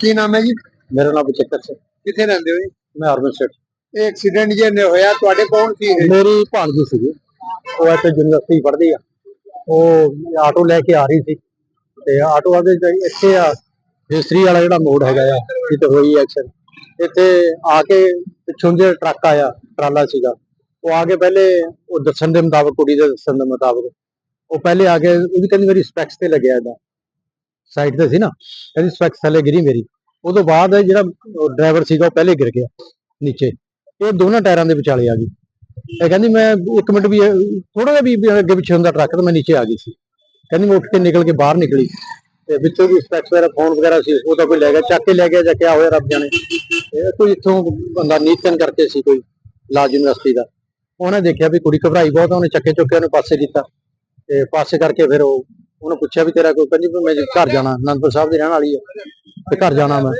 ਕੀ ਨਾਮ ਹੈ ਜੀ? ਮੇਰਾ ਨਾਮ ਬਚਕਰ ਸਿੰਘ। ਕਿੱਥੇ ਰਹਿੰਦੇ ਹੋ ਜੀ? ਮੈਂ ਅਰਬਨ ਸਟੇਟ ਇਹ ਐਕਸੀਡੈਂਟ ਜੇ ਨੇ ਹੋਇਆ ਤੁਹਾਡੇ ਕੌਣ ਸੀ ਇਹ ਮੇਰੀ ਭਾਣਜੀ ਸੀਗੀ। ਉਹ ਇੱਥੇ ਯੂਨੀਵਰਸਿਟੀ ਪੜ੍ਹਦੀ ਆ। ਉਹ ਆਟੋ ਲੈ ਕੇ ਆ ਰਹੀ ਸੀ। ਤੇ ਆਟੋ ਵਾਲੇ ਜਿਹੜੀ ਇੱਥੇ ਆ। ਹਿਸਟਰੀ ਵਾਲਾ ਜਿਹੜਾ ਮੋੜ ਹੈਗਾ ਆ ਜਿੱਥੇ ਹੋਈ ਐਕਸ਼ਨ ਇੱਥੇ ਆ ਕੇ ਪਿੱਛੋਂ ਜੇ ਟਰੱਕ ਆਇਆ ਟਰਾਲਾ ਸੀਗਾ। ਉਹ ਆ ਕੇ ਪਹਿਲੇ ਉਹ ਦੱਸਣ ਦੇ ਮੁਤਾਬਕ ਕੁੜੀ ਦੇ ਦੱਸਣ ਦੇ ਮੁਤਾਬਕ। ਉਹ ਪਹਿਲੇ ਆ ਕੇ ਉਹਦੀ ਕਹਿੰਦੀ ਮੇਰੀ ਸਪੈਕਸ ਤੇ ਲੱਗਿਆ ਇਹਦਾ। ਸਾਈਡ ਤੇ ਸੀ ਨਾ ਕਹਿੰਦੀ ਸਪੈਕਸ ਥੱਲੇ ਗਿਰੀ ਮੇਰੀ। ਉਹ ਬਾਅਦ ਜਿਹੜਾ ਡਰਾਈਵਰ ਸੀਗਾ, ਉਹ ਪਹਿਲੇ ਗਿਰ ਗਿਆ ਨੀਚੇ। ਇਹ ਦੋਨਾਂ ਟਾਇਰਾਂ ਦੇ ਵਿਚਾਲੇ ਆ ਗਈ। ਇਹ ਕਹਿੰਦੀ, ਮੈਂ ਇੱਕ ਮਿੰਟ ਵੀ ਥੋੜਾ ਜਿਹਾ ਵੀ ਅੱਗੇ ਪਿੱਛੇ ਹੁੰਦਾ ਟਰੱਕ, ਤੇ ਮੈਂ ਨੀਚੇ ਆ ਗਈ ਸੀ। ਕਹਿੰਦੀ, ਮੈਂ ਉੱਠ ਕੇ ਨਿਕਲ ਕੇ ਬਾਹਰ ਨਿਕਲੀ। ਤੇ ਵਿੱਚੋਂ ਵੀ ਸਪੈਕਸ ਵਗੈਰਾ ਫੋਨ ਵਗੈਰਾ ਸੀ, ਉਹ ਤਾਂ ਕੋਈ ਲੈ ਗਿਆ, ਚੱਕ ਕੇ ਲੈ ਗਿਆ, ਜਾਂ ਕਿਆ ਹੋਇਆ ਰੱਬ ਜਾਣੇ। ਇਹ ਕੋਈ ਇੱਥੋਂ ਬੰਦਾ ਨੀਤਨ ਕਰਕੇ ਸੀ, ਕੋਈ ਲਾਜ ਯੂਨੀਵਰਸਿਟੀ ਦਾ। ਉਹਨੇ ਦੇਖਿਆ ਵੀ ਕੁੜੀ ਘਬਰਾਈ ਬਹੁਤ, ਉਹਨੇ ਚੱਕੇ ਚੁੱਕੇ ਉਹਨੇ ਪਾਸੇ ਕੀਤਾ। ਤੇ ਪਾਸੇ ਕਰਕੇ ਫਿਰ ਉਹ ਉਹਨੂੰ ਪੁੱਛਿਆ ਵੀ ਤੇਰਾ ਕੋਈ ਕਹਿੰਦੀ ਵੀ ਮੈਂ ਘਰ ਜਾਣਾ ਅਨੰਦਪੁਰ ਸਾਹਿਬ ਦੀ ਰਹਿਣ ਵਾਲੀ ਹੈ ਤੇ ਘਰ ਜਾਣਾ ਮੈਂ।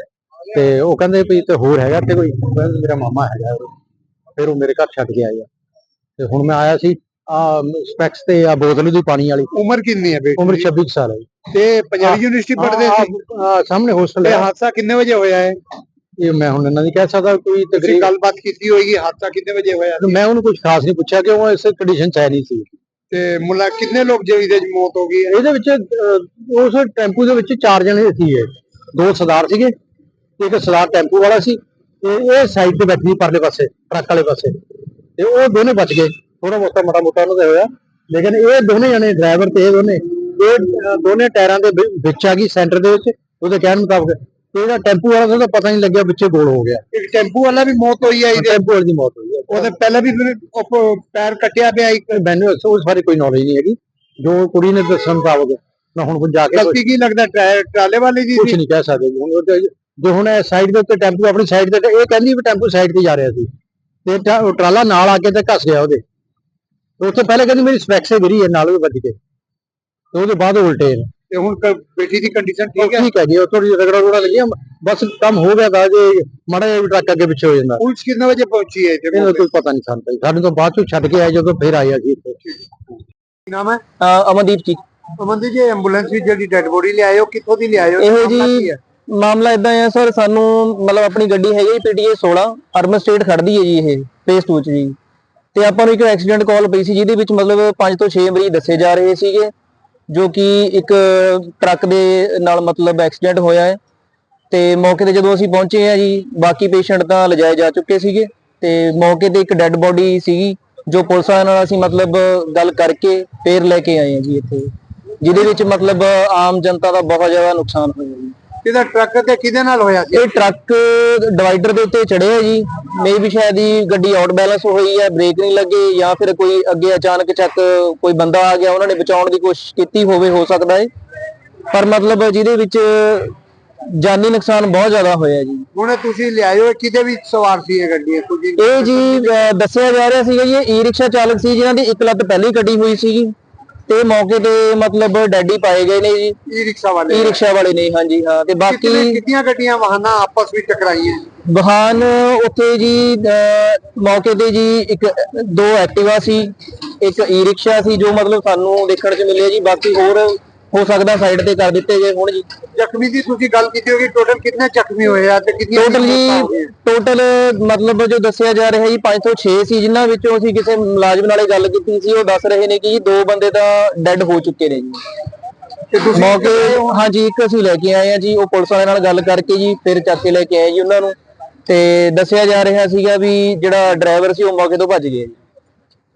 ਤੇ ਉਹ ਕਹਿੰਦੇ ਵੀ ਤੇ ਹੋਰ ਹੈਗਾ ਤੇ ਕੋਈ? ਕਹਿੰਦੇ ਮੇਰਾ ਮਾਮਾ ਹੈਗਾ। ਫਿਰ ਉਹ ਮੇਰੇ ਘਰ ਛੱਡ ਕੇ ਆਇਆ ਤੇ ਹੁਣ ਮੈਂ ਆਇਆ ਸੀ ਆ ਸਪੈਕਸ ਤੇ ਆ ਬੋਤਲ ਦੀ ਪਾਣੀ ਵਾਲੀ। ਉਮਰ ਕਿੰਨੀ ਹੈ ਬੇਟੀ? ਉਮਰ ਦੀ? 26 ਕੁ ਸਾਲ ਹੈ ਤੇ ਪੰਜਾਬੀ ਯੂਨੀਵਰਸਿਟੀ ਪੜ੍ਹਦੇ ਸੀ? ਆ ਸਾਹਮਣੇ ਹੋਸਟਲ ਇਹ ਹੈ। ਹਾਦਸਾ ਕਿੰਨੇ ਵਜੇ ਹੋਇਆ ਹੈ? ਇਹ ਮੈਂ ਹੁਣ ਇਹਨਾਂ ਦੀ ਕਹਿ ਸਕਦਾ ਕੋਈ ਤਕਰੀਬ ਗੱਲਬਾਤ ਕੀਤੀ ਹੋਏਗੀ ਹਾਦਸਾ ਕਿੰਨੇ ਵਜੇ ਹੋਇਆ? ਮੈਂ ਉਹਨੂੰ ਕੁਝ ਖਾਸ ਨਹੀਂ ਪੁੱਛਿਆ ਕਿ ਉਹ ਇਸ ਕੰਡੀਸ਼ਨ ਚ ਹੈ ਨਹੀਂ ਸੀ। ਤੇ ਮੁੱਲਾ ਕਿੰਨੇ ਲੋਕ ਜਿਹੜੀ ਦੇ ਮੌਤ ਹੋ ਗਈ ਹੈ? ਇਹਦੇ ਵਿੱਚ ਅਹ, ਉਸ ਟੈਂਪੂ ਦੇ ਵਿੱਚ ਚਾਰ ਜਣੇ ਸੀ ਇਹ। ਦੋ ਸਰਦਾਰ ਸੀਗੇ ਇੱਕ ਸਰਦਾਰ ਟੈਂਪੂ ਵਾਲਾ ਸੀ ਤੇ ਇਹ ਸਾਈਡ ਤੇ ਬੈਠੀ ਸੀ ਪਰਲੇ ਪਾਸੇ ਟਰੱਕ ਵਾਲੇ ਪਾਸੇ। ਤੇ ਉਹ ਦੋਨੇ ਬਚ ਗਏ ਥੋੜਾ ਬਹੁਤਾ ਮਾੜਾ ਮੋਟਾ ਉਹਨਾਂ ਦਾ ਹੋਇਆ। ਲੇਕਿਨ ਇਹ ਦੋਨੇ ਜਣੇ ਡਰਾਈਵਰ ਤੇ ਇਹ ਦੋਨੇ ਇਹ ਅਹ, ਦੋਨੇ ਟਾਇਰਾਂ ਦੇ ਵਿ- ਵਿੱਚ ਆ ਗਈ ਸੈਂਟਰ ਦੇ ਵਿੱਚ ਉਹਦੇ ਕਹਿਣ ਮੁਤਾਬਕ। ਤੇ ਇਹਦਾ ਟੈਂਪੂ ਵਾਲਾ ਸੀ ਪਤਾ ਨਹੀਂ ਲੱਗਿਆ ਵਿੱਚੇ ਗੋਲ ਹੋ ਗਿਆ। ਇੱਕ ਟੈਂਪੂ ਵਾਲਾ ਵੀ ਮੌਤ ਹੋਈ ਹੈ ਇਹਦੇ ਟੈਂਪੂ ਵਾਲੇ ਦੀ ਮੌਤ ਹੋਈ। ਉਹਦੇ ਪਹਿਲਾਂ ਵੀ ਪੈਰ ਕੱਟਿਆ ਪਿਆ ਇੱਕ ਮੈਨੂੰ ਉਸ ਬਾਰੇ ਕੋਈ ਨੌਲੇਜ ਨਹੀਂ ਹੈਗੀ। ਜੋ ਕੁੜੀ ਨੇ ਦੱਸਣ ਮੁਤਾਬਕ ਮੈਂ ਹੁਣ ਜਾ ਕੇ ਗਲਤੀ ਕੀ ਲੱਗਦਾ ਟਰਾ- ਟਰਾਲੇ ਵਾਲੇ ਦੀ ਕੁਝ ਨਹੀਂ ਕਹਿ ਸਕਦੇ। ਹੁਣ ਉਹ ਤੇ ਜੋ ਹੁਣ ਸਾਈਡ ਦੇ ਉੱਤੇ ਟੈਂਪੂ ਆਪਣੀ ਸਾਈਡ ਤੇ ਇਹ ਕਹਿੰਦੀ ਵੀ ਟੈਂਪੂ ਸਾਈਡ ਤੇ ਜਾ ਰਿਹਾ ਸੀ। ਤੇ ਟਰਾਲਾ ਨਾਲ ਆ ਕੇ ਤੇ ਘਸ ਗਿਆ ਉਹਦੇ। ਤੇ ਉੱਥੇ ਪਹਿਲੇ ਕਹਿੰਦੀ ਮੇਰੀ ਸਪੈਕਸੇ ਗਿਰੀ ਹੈ ਨਾਲ ਉਹ ਵੱਜ ਕੇ ਤੇ ਉਹਦੇ ਬਾਅਦ ਉਲਟੇ ਨੇ। ਤੇ ਹੁਣ ਕ- ਬੇਟੀ ਦੀ ਕੰਡੀਸ਼ਨ ਠੀਕ ਹੈ? ਠੀਕ ਹੈ ਜੀ ਉਹ ਥੋੜੀ ਰਗੜਾ ਰਗੜਾ ਲੱਗੀਆਂ ਬਸ ਕੰਮ ਹੋ ਗਿਆ ਤਾਂ ਜੇ ਮਾੜਾ ਜਿਹਾ ਵੀ ਟਰੱਕ ਅੱਗੇ ਪਿੱਛੇ ਹੋ ਜਾਂਦਾ। ਪੁਲਿਸ ਕਿੰਨੇ ਵਜੇ ਪਹੁੰਚੀ ਹੈ ਇੱਥੇ? ਇਹਨੂੰ ਕੋਈ ਪਤਾ ਨਹੀਂ ਸਾਨੂੰ ਤਾਂ ਜੀ। ਸਾਨੂੰ ਤਾਂ ਬਾਅਦ ਚੋਂ ਛੱਡ ਕੇ ਆਏ ਜਦੋਂ ਫਿਰ ਆਏ ਅਸੀਂ ਇੱਥੇ। ਕੀ ਨਾਮ ਹੈ? ਅ, ਅਮਨਦੀਪ ਜੀ। ਅਮਨਦੀ ਜੀ ਐਂਬੂਲੈਂਸ ਵਿੱਚ ਜਿਹੜੀ ਡੈੱਡ ਬੋਡੀ ਲਿਆਏ ਹੋ ਕਿੱਥੋਂ ਦੀ ਲਿਆਏ? ਹੋ ਇਹੋ ਮਾਮਲਾ ਜੀ ਕੀ ਹੈ? ਮਾਮਲਾ ਇਦਾਂ ਹੈ ਸਰ ਸਾਨੂੰ ਮਤਲਬ ਆਪਣੀ ਗੱਡੀ ਹੈਗੀ ਜੀ ਪੀਟੀਏ 16 ਅਰਬਨ ਸਟੇਟ ਖੜਦੀ ਹੈ ਜੀ ਇਹ ਫੇਸ 2 ਚ ਜੀ। ਤੇ ਆਪਾਂ ਨੂੰ ਇੱਕ ਐਕਸੀਡੈਂਟ ਕਾਲ ਪਈ ਸੀ ਜਿਹਦੇ ਵਿੱਚ ਮਤਲਬ 5 ਤੋਂ 6 ਮਰੀਜ਼ ਦੱਸੇ ਜਾ ਰਹੇ ਸੀਗੇ। ਜੋ ਕਿ ਇੱਕ ਟਰੱਕ ਦੇ ਨਾਲ ਮਤਲਬ ਐਕਸੀਡੈਂਟ ਹੋਇਆ ਹੈ। ਤੇ ਮੌਕੇ ਤੇ ਜਦੋਂ ਅਸੀਂ ਪਹੁੰਚੇ ਆ ਜੀ, ਬਾਕੀ ਪੇਸ਼ੈਂਟ ਤਾਂ ਲਿਜਾਏ ਜਾ ਚੁੱਕੇ ਸੀਗੇ। ਤੇ ਮੌਕੇ ਤੇ ਇੱਕ ਡੈੱਡ ਬੋਡੀ ਸੀਗੀ, ਜੋ ਪੁਲਿਸ ਵਾਲਿਆਂ ਨਾਲ ਅਸੀਂ ਮਤਲਬ ਗੱਲ ਕਰਕੇ ਫੇਰ ਲੈ ਕੇ ਆਏ ਆ ਜੀ ਇੱਥੇ। ਜਿਹਦੇ ਵਿੱਚ ਮਤਲਬ ਆਮ ਜਨਤਾ ਦਾ ਬਹੁਤ ਜ਼ਿਆਦਾ ਨੁਕਸਾਨ ਹੋਇਆ ਜੀ। ਇਹਦਾ ਟਰੱਕ ਤੇ ਕਿਹਦੇ ਨਾਲ ਹੋਇਆ ਸੀ? ਇਹ ਟਰੱਕ ਡਿਵਾਈਡਰ ਦੇ ਉੱਤੇ ਚੜਿਆ ਜੀ। ਮੇ ਵੀ ਸ਼ਾਇਦ ਹੀ ਗੱਡੀ ਆਊਟ ਬੈਲੈਂਸ ਹੋਈ ਹੈ ਬ੍ਰੇਕ ਨਹੀਂ ਲੱਗੇ ਜਾਂ ਫਿਰ ਕੋਈ ਅੱਗੇ ਅਚਾਨਕ ਚੱਕ ਕੋਈ ਬੰਦਾ ਆ ਗਿਆ ਉਹਨਾਂ ਨੇ ਬਚਾਉਣ ਦੀ ਕੋਸ਼ਿਸ਼ ਕੀਤੀ ਹੋਵੇ ਹੋ ਸਕਦਾ ਹੈ। ਪਰ ਮਤਲਬ ਜਿਹਦੇ ਵਿੱਚ ਜਾਨੀ ਨੁਕਸਾਨ ਬਹੁਤ ਜ਼ਿਆਦਾ ਹੋਇਆ ਜੀ। ਹੁਣ ਤੁਸੀਂ ਹੋ ਕਿਹਦੇ ਵਿੱਚ ਸਵਾਰ ਸੀ ਇਹ ਗੱਡੀ? ਇਹ ਜੀ ਦੱਸਿਆ ਜਾ ਰਿਹਾ ਸੀਗਾ ਜੀ ਇਹ ਈ ਰਿਕਸ਼ਾ ਚਾਲਕ ਸੀ ਜਿਨ੍ਹਾਂ ਦੀ ਇੱਕ ਲੱਤ ਪਹਿਲਾਂ ਹੀ ਕੱਢੀ ਹੋਈ ਸੀਗੀ। ਤੇ ਮੌਕੇ ਤੇ ਮਤਲਬ ਡੈਡੀ ਪਾਏ ਗਏ ਨੇ ਜੀ। ਈ ਰਿਕਸ਼ਾ ਵਾਲੇ ਈ ਰਿਕਸ਼ਾ ਵਾਲੇ ਨੇ ਹਾਂਜੀ ਹਾਂ ਤੇ ਬਾਕੀ ਕਿੰਨੇ ਕਿੰਨੀਆਂ ਗੱਡੀਆਂ ਵਾਹਨਾਂ ਆਪਸ ਵਿੱਚ ਟਕਰਾਈਆਂ ਵਾਹਨ ਉੱਥੇ ਜੀ ਅਹ, ਮੌਕੇ ਤੇ ਜੀ ਇੱਕ ਦੋ ਐਕਟਿਵਾ ਸੀ ਇੱਕ ਈ ਰਿਕਸ਼ਾ ਸੀ ਜੋ ਮਤਲਬ ਸਾਨੂੰ ਦੇਖਣ ਚ ਮਿਲਿਆ ਜੀ। ਬਾਕੀ ਹੋਰ ਹੋ ਸਕਦਾ ਸਾਈਡ ਤੇ ਕਰ ਦਿੱਤੇ ਗਏ ਹੁਣ ਜੀ। ਜ਼ਖਮੀ ਦੀ ਤੁਸੀਂ ਗੱਲ ਕੀਤੀ ਹੋਗੀ ਟੋਟਲ ਕਿੰਨੇ ਜ਼ਖਮੀ ਹੋਏ ਆ ਤੇ ਕਿੰਨੀਆਂ ਟੋਟਲ ਜੀ? ਟੋਟਲ ਮਤਲਬ ਜੋ ਦੱਸਿਆ ਜਾ ਰਿਹਾ ਜੀ 5 ਤੋਂ 6 ਸੀ ਜਿਨ੍ਹਾਂ ਵਿੱਚੋਂ ਅਸੀਂ ਕਿਸੇ ਮੁਲਾਜ਼ਮ ਨਾਲੇ ਗੱਲ ਕੀਤੀ ਸੀ ਉਹ ਦੱਸ ਰਹੇ ਨੇ ਕਿ ਜੀ ਦੋ ਬੰਦੇ ਤਾਂ ਡੈੱਡ ਹੋ ਚੁੱਕੇ ਨੇ ਜੀ। ਤੇ ਤੁਸੀਂ ਮੌਕੇ ਹਾਂਜੀ ਇੱਕ ਅਸੀਂ ਲੈ ਕੇ ਆਏ ਆ ਜੀ ਉਹ ਪੁਲਿਸ ਵਾਲੇ ਨਾਲ ਗੱਲ ਕਰਕੇ ਜੀ ਫਿਰ ਚੱਕ ਕੇ ਲੈ ਕੇ ਆਏ ਜੀ ਉਹਨਾਂ ਨੂੰ। ਤੇ ਦੱਸਿਆ ਜਾ ਰਿਹਾ ਸੀਗਾ ਵੀ ਜਿਹੜਾ ਡਰਾਈਵਰ ਸੀ ਉਹ ਮੌਕੇ ਤੋਂ ਭੱਜ ਗਿਆ ਜੀ।